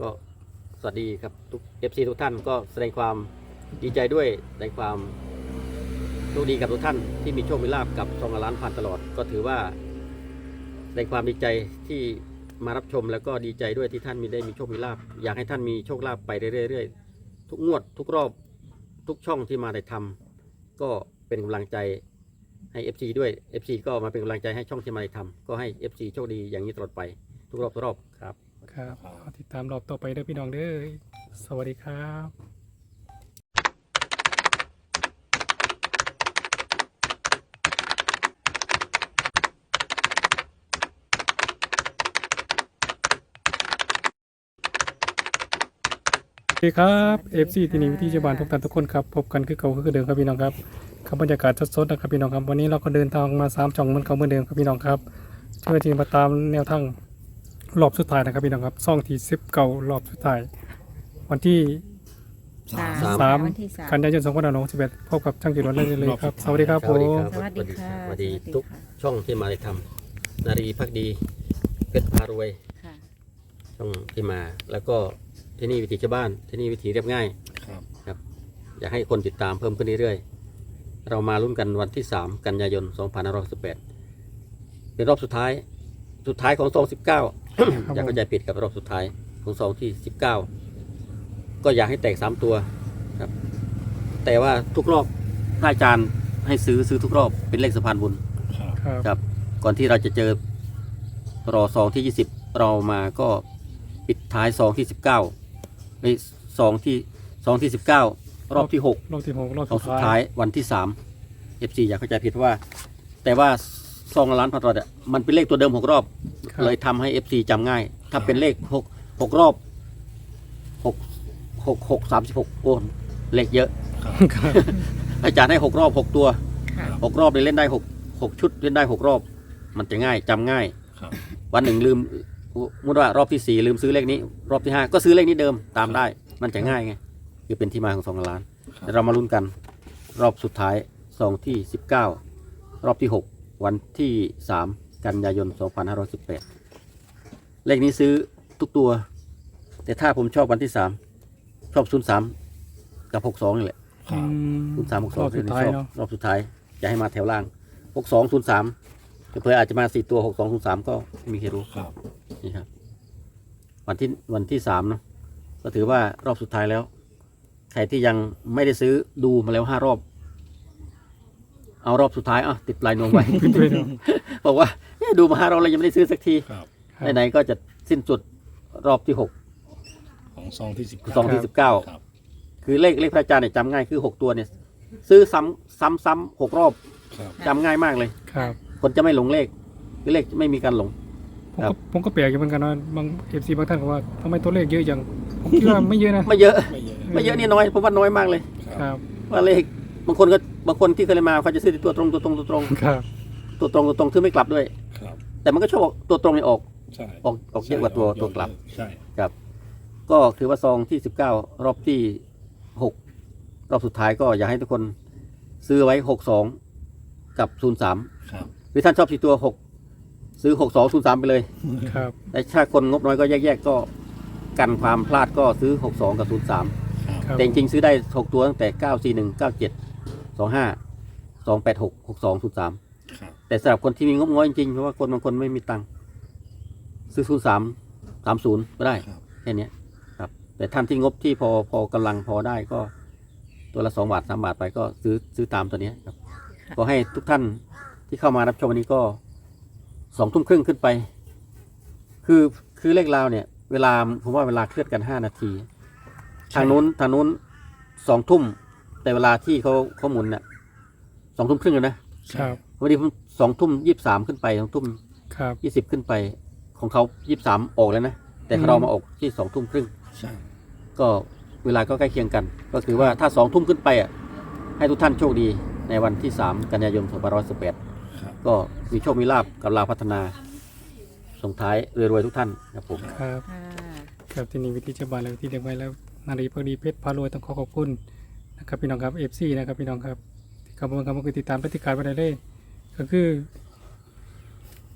ก็สวัสดีครับทุก FC ทุกท่านก็แสดงความดีใจด้วยแสดงความโชคดีกับทุกท่านที่มีโชคมีลาบกับซองละล้านผ่านตลอด ก็ถือว่าแสดงความดีใจที่มารับชมแล้วก็ดีใจด้วยที่ท่านมีได้มีโชคมีลาบอยากให้ท่านมีโชคลาภไปเรื่อยๆทุกงวดทุกรอบทุกช่องที่มาได้ทำก็เป็นกำลังใจให้ FC ด้วย FC ก็มาเป็นกำลังใจให้ช่องที่มาได้ทำก็ให้ FC โชคดีอย่างนี้ตลอดไป ทุกรอบทุกรอบ ครับครับขอติดตามรอบต่อไปเด้อพี่น้องเด้อสวัสดีครับสวัสดีครับ FC ที่นี่วิธีชาวบ้านทุกท่านทุกคนครับพบกันคือเก่าคือเดิมครับพี่น้องครับครับบรรยากาศสดๆนะครับพี่น้องครับวันนี้เราก็เดินทางมาสามช่องเหมือนเก่าเหมือนเดิมครับพี่น้องครับเพื่อที่มาตามแนวทาง รอบสุดท้ายนะครับพี่น้องครับซ่องที่สิบเก่ารอบสุดท้าย วันที่สามสามวันที่สามกันยายนสองพันห้าร้อยหกสิบเอ็ดพบกับช่างจิตรวัฒน์ได้เลยครับ สวัสดีครับผมสวัสดีค่ะสวัสดีสวัสดีทุกค่ะช่องที่มาได้ทำนารีพักดีเพชรพารวย ค่ะ ช่องที่มา แล้วก็ที่นี่วิถีชาวบ้านที่นี่วิถีเรียบง่ายครับ ครับ อยากให้คนติดตามเพิ่มขึ้นเรื่อยๆเรามาลุ้นกันวันที่ 3 กันยายน 2518 เป็นรอบสุดท้าย สุดท้ายของซอง19อย่าเข้าใจผิดกับรอบสุดท้ายของซองที่19ก็อยากให้แตก3ตัวครับ แต่ว่าทุกรอบพระอาจารย์ให้ซื้อซื้อทุกรอบเป็นเลขสะพานบุญ ครับครับครับก่อนที่เราจะเจอรอซองที่ 20 เรามาก็ปิดท้ายซองที่ 19ไอ้ซองที่ซองที่ 19 รอบที่6รอบที่หกรอบซองสุสุดดท้าท้ายยวันที่3 FC อย่าเข้าใจผิดว่า แต่ว่า ซองละล้านพันรอดอะมันเป็นเลขตัวเดิม6รอบ ครับ เลยทำให้ FC จำง่าย ถ้าเป็นเลข6 6รอบ6 6 6 36โอ้เลขเยอะ ครับ อาจารย์ให้6รอบ6ตัวค่ะ หกรอบเลยเล่นได้หกหกชุดเล่นได้หกรอบ มันจะง่ายจำง่าย ครับ วันหนึ่งลืมมุดว่ารอบที่สี่ลืมซื้อเลขนี้ รอบที่ห้าก็ซื้อเลขนี้เดิมตามได้ มันจะง่ายไงคือเป็นที่มาของสองล้านครับ เดี๋ยวเรามาลุ้นกัน รอบสุดท้ายซองที่สิบเก้ารอบที่หก วันที่สามกันยายนสองพันห้าร้อยสิบแปดเลขนี้ซื้อทุกตัว แต่ถ้าผมชอบวันที่สามชอบศูนย์สามกับหกสองนี่แหละ ครัอืบมศูนย์สามหกสรองอบสุดท้ายเนาะรอบสุดท้ายจะให้มาแถวล่างหกสองศูนย์สามเพื่ออาจจะมาสี่ตัวหกสองศูนย์สามก็ไม่มีใครรู้ ครับ นี่ครับวันที่วันที่สามเนาะก็ถือว่ารอบสุดท้ายแล้ว ใครที่ยังไม่ได้ซื้อดูมาแล้วห้ารอบ เอารอบสุดท้ายอะติดปลายนวมไว้ด้วยเนาะบอกว่าเอ๊ะดูมาห้ารอบแล้วยังไม่ได้ซื้อสักทีครับครับ ไหนๆก็จะสิ้นสุดรอบที่หก ของซองที่สิบซองที่สิบเก้า ครับ คือเลขเลขพระอาจารย์เนี่ยจำง่ายคือหกตัวเนี่ย ซื้อซ้ำซ้ำซ้ำหกรอบครับ จำง่ายมากเลย ครับคนจะไม่หลงเลขคือเลขไม่มีการหลง ผมครัก็บ ผมก็แปลกอยู่เหมือนกันว่าบางเอฟซีบางท่านก็ว่าทำไมตัวเลขเยอะจังผมคิดว่าไม่เยอะนะ ไม่เยอะไม่เยอะไม่เยอะนี่น้อยผมว่าน้อยมากเลย ครับ ว่าเลข บางคนก็บางคนที่เคยเรียนมาเขาจะซื้อตัวตรงตัวตรงตัวตรงครับตัวตรงตัวตรงซื้อไม่กลับด้วย ครับ แต่มันก็ชอบออกตัวตรงนี่ออกใช่ออกออกเยอะกว่าตัวตัวกลับใช่ครับ ก็ถือว่าซองที่สิบเก้ารอบที่หกรอบสุดท้ายก็อยากให้ทุกคนซื้อไว้หกสองกับศูนย์สามครับหรือท่านชอบสี่ตัวหกซื้อหกสองศูนย์สามไปเลยครับแต่ถ้าคนงบน้อยก็แยกๆก็กันความพลาดก็ซื้อหกสองกับศูนย์สาม ครับครับแต่จริงๆซื้อได้หกตัวตั้งแต่เก้า สี่หนึ่งเก้าเจ็ดสองห้าสองแปดหกหกสองศูนย์สามครับแต่สำหรับคนที่มีงบน้อยจริงๆเพราะว่าคนบางคนไม่มีตังค์ซื้อศูนย์สามสามศูนย์ก็ได้ครับแค่เนี้ยครับ แต่ท่านที่งบที่พอพอกำลังพอได้ก็ ตัวละสองบาทสามบาทไปก็ซื้อซื้อตามตัวเนี้ยครับก็ให้ทุกท่านที่เข้ามารับชมวันนี้ก็สองทุ่มครึ่งขึ้นไป คือคือเลขราวเนี่ย เวลาผมว่าเวลาเคลื่อนกันห้านาที ทางนู้นทางนู้นสองทุ่ม แต่เวลาที่เขาเขาหมุนเนี่ยสองทุ่มครึ่งเลยนะครับวันนี้ผมสองทุ่มยี่สิบสามขึ้นไปสองทุ่มครับ ยี่สิบขึ้นไป ของเขายี่สิบสามออกแล้วนะแต่ของเรามาออกที่สองทุ่มครึ่งใช่ ก็เวลาก็ใกล้เคียงกัน ก็คือว่าถ้าสองทุ่มขึ้นไปอะให้ทุกท่านโชคดีในวันที่สามกันยายนสองพันร้อยสิบแปดครับ ก็มีโชคมีลาบกับลาวพัฒนาส่งท้ายรวยๆทุกท่านครับผม ครับ ค่ะ ครับที่นี่วิธีชาวบ้านและวิธีเด็กไว้แล้ว นารีพอดีเพชรพารวยต้องขอขอบคุณ นะครับพี่น้องครับเอฟซีนะครับพี่น้องครับที่เข้ามาคำว่าคือติดตามพฤติการไปได้เลย ก็คือ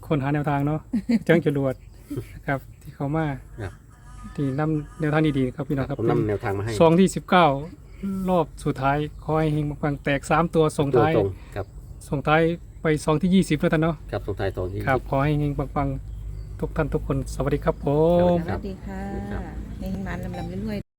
คนหาแนวทางเนาะจ้างจรวดนะครับ ที่เขามาครับ ที่นำแนวทางดีๆครับพี่น้องครับผมนำแนวทางมาให้ซองที่19รอบสุดท้ายขอให้เฮงปังๆแตก3ตัวส่งตัวท้ายตรงครับส่งท้ายไปซองที่20แล้วท่านเนาะครับส่งท้ายตรงที่ ครับขอให้เฮงปังๆทุกท่านทุกคนสวัสดีครับผสวัสมดีสวัสดีค่ะครับให้มันลำลำเรื่อยๆ